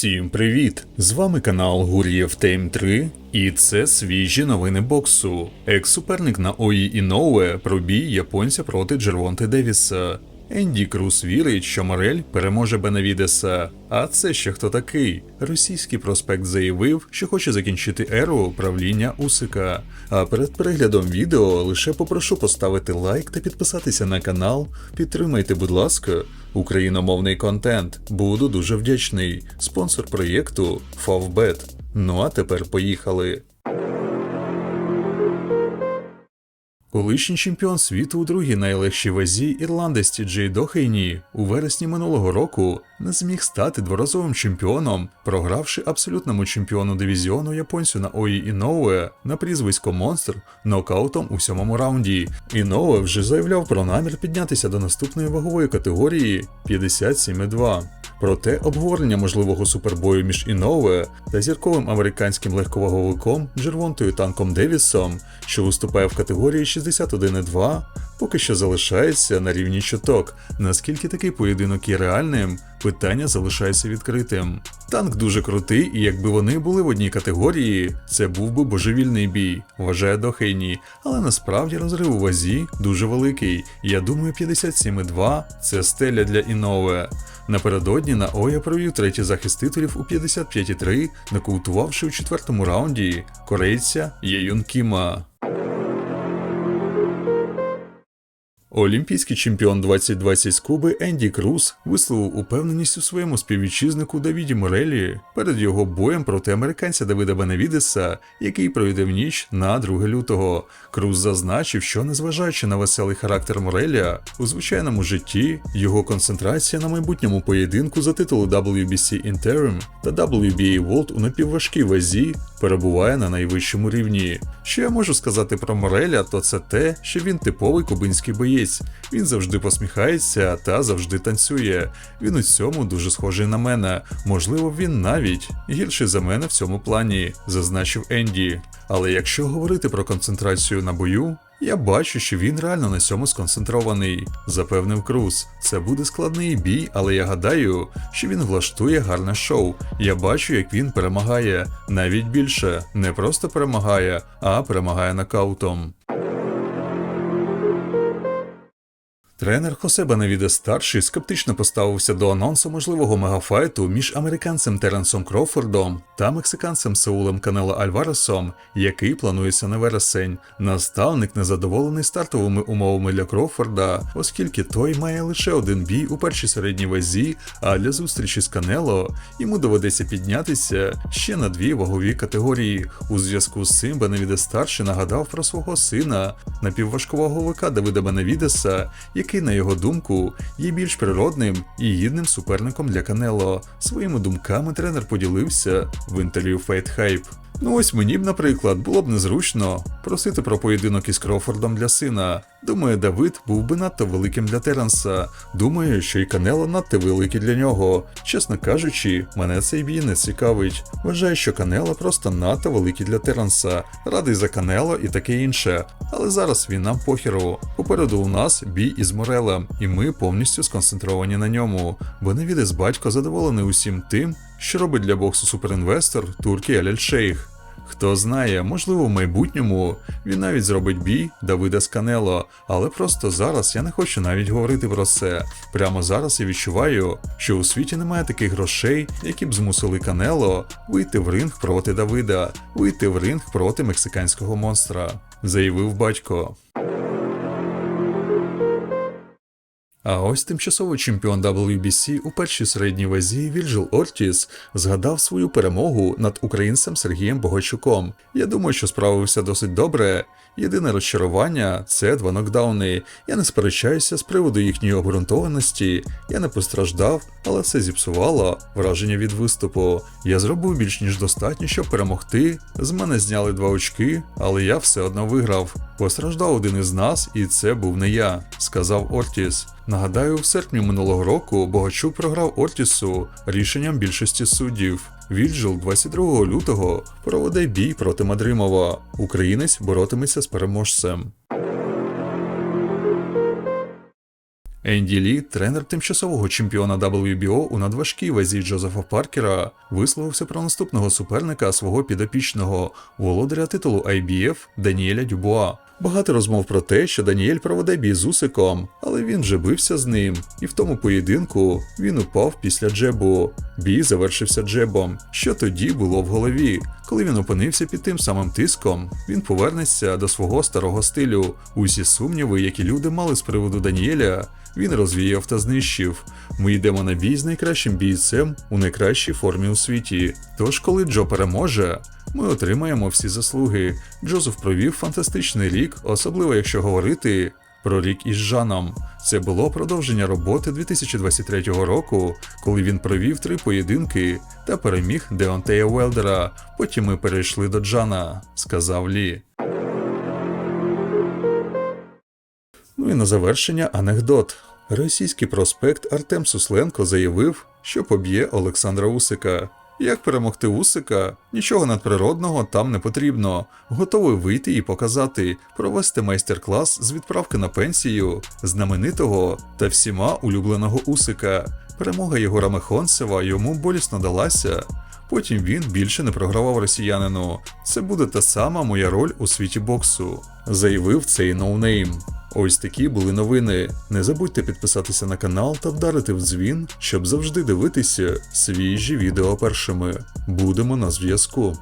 Всім привіт! З вами канал Гур'єв Тейм 3, і це свіжі новини боксу. Екс-суперник на Ої Іноуе пробій японця проти Джервонте Девіса. Енді Круз вірить, що Морель переможе Бенавідеса. А це ще хто такий? Російський проспект заявив, що хоче закінчити еру правління Усика. А перед переглядом відео лише попрошу поставити лайк та підписатися на канал. Підтримайте, будь ласка, україномовний контент. Буду дуже вдячний. Спонсор проєкту Favbet. Ну а тепер поїхали. Колишній чемпіон світу у другій найлегшій вазі ірландець Джей Дохейні у вересні минулого року не зміг стати дворазовим чемпіоном, програвши абсолютному чемпіону дивізіону японцю на Ої Іноуе на прізвисько Монстр нокаутом у сьомому раунді. Іноуе вже заявляв про намір піднятися до наступної вагової категорії 57,2. Проте обговорення можливого супербою між Інове та зірковим американським легковаговиком Джервонтою Танком Девісом, що виступає в категорії 61,2, поки що залишається на рівні чуток. Наскільки такий поєдинок є реальним, питання залишається відкритим. Танк дуже крутий, і якби вони були в одній категорії, це був би божевільний бій, вважає Дохейні. Але насправді розрив у вазі дуже великий. Я думаю, 57,2 – це стеля для Інове. Напередодні на Оя провів третій захист титулів у 55,3, нокаутувавши у четвертому раунді корейця Єюн Кіма. Олімпійський чемпіон 2020 з Куби Енді Круз висловив упевненість у своєму співвітчизнику Давіді Морелі перед його боєм проти американця Давида Бенавідеса, який пройде в ніч на 2 лютого. Круз зазначив, що незважаючи на веселий характер Мореля, у звичайному житті його концентрація на майбутньому поєдинку за титул WBC Interim та WBA World у напівважкій вазі перебуває на найвищому рівні. Що я можу сказати про Мореля, то це те, що він типовий кубинський боєць. Він завжди посміхається та завжди танцює. Він у цьому дуже схожий на мене. Можливо, він навіть гірший за мене в цьому плані, зазначив Енді. Але якщо говорити про концентрацію на бою, я бачу, що він реально на цьому сконцентрований, запевнив Круз. Це буде складний бій, але я гадаю, що він влаштує гарне шоу. Я бачу, як він перемагає. Навіть більше не просто перемагає, а перемагає нокаутом. Тренер Хосе Бенавіде старший скептично поставився до анонсу можливого мегафайту між американцем Теренсом Крофордом та мексиканцем Саулем Канело Альваресом, який планується на вересень. Наставник незадоволений стартовими умовами для Крофорда, оскільки той має лише один бій у першій середній вазі, а для зустрічі з Канело йому доведеться піднятися ще на дві вагові категорії. У зв'язку з цим Бенавіде старший нагадав про свого сина напівважковаговика Давида Бенавідеса, який, на його думку, є більш природним і гідним суперником для Канело. Своїми думками тренер поділився в інтерв'ю Fight Hype. Ну ось мені б, наприклад, було б незручно просити про поєдинок із Крофордом для сина. Думаю, Давид був би надто великим для Теренса. Думаю, що і Канело надто великий для нього. Чесно кажучи, мене цей бій не цікавить. Вважаю, що Канело просто надто великий для Теренса. Радий за Канело і таке інше. Але зараз він нам похеру. Попереду у нас бій із Морелем, і ми повністю сконцентровані на ньому. Бо Невідес батько задоволений усім тим, що робить для боксу суперінвестор Туркі Аляль Шейх. Хто знає, можливо, в майбутньому він навіть зробить бій Давида з Канело, але просто зараз я не хочу навіть говорити про це. Прямо зараз я відчуваю, що у світі немає таких грошей, які б змусили Канело вийти в ринг проти Давида, вийти в ринг проти мексиканського монстра, заявив батько. А ось тимчасовий чемпіон WBC у першій середній вазі Вільджил Ортіс згадав свою перемогу над українцем Сергієм Богачуком. Я думаю, що справився досить добре. Єдине розчарування це два нокдауни. Я не сперечаюся з приводу їхньої обґрунтованості. Я не постраждав, але це зіпсувало враження від виступу. Я зробив більш ніж достатньо, щоб перемогти. З мене зняли два очки, але я все одно виграв. Постраждав один із нас, і це був не я, сказав Ортіс. Нагадаю, в серпні минулого року Богачук програв Ортісу рішенням більшості суддів. Вільджил 22 лютого проведе бій проти Мадримова. Українець боротиметься з переможцем. Енді Лі, тренер тимчасового чемпіона WBO у надважкій вазі Джозефа Паркера, висловився про наступного суперника свого підопічного, володаря титулу IBF Даніеля Дюбуа. Багато розмов про те, що Даніель проведе бій з Усиком, але він вже бився з ним, і в тому поєдинку він упав після джебу. Бій завершився джебом. Що тоді було в голові? Коли він опинився під тим самим тиском, він повернеться до свого старого стилю. Усі сумніви, які люди мали з приводу Даніеля, він розвіяв та знищив. Ми йдемо на бій з найкращим бійцем у найкращій формі у світі. Тож, коли Джо переможе, ми отримаємо всі заслуги. Джозеф провів фантастичний рік, особливо якщо говорити про рік із Жаном. Це було продовження роботи 2023 року, коли він провів три поєдинки та переміг Деонтея Велдера. Потім ми перейшли до Джана, сказав Лі. Ну і на завершення анекдот. Російський проспект Артем Сусленко заявив, що поб'є Олександра Усика. Як перемогти Усика? Нічого надприродного там не потрібно. Готовий вийти і показати, провести майстер-клас з відправки на пенсію, знаменитого та всіма улюбленого Усика. Перемога Єгора Мехонцева йому болісно далася. Потім він більше не програвав росіянину. Це буде та сама моя роль у світі боксу, заявив цей ноунейм. Ось такі були новини. Не забудьте підписатися на канал та вдарити в дзвін, щоб завжди дивитися свіжі відео першими. Будемо на зв'язку.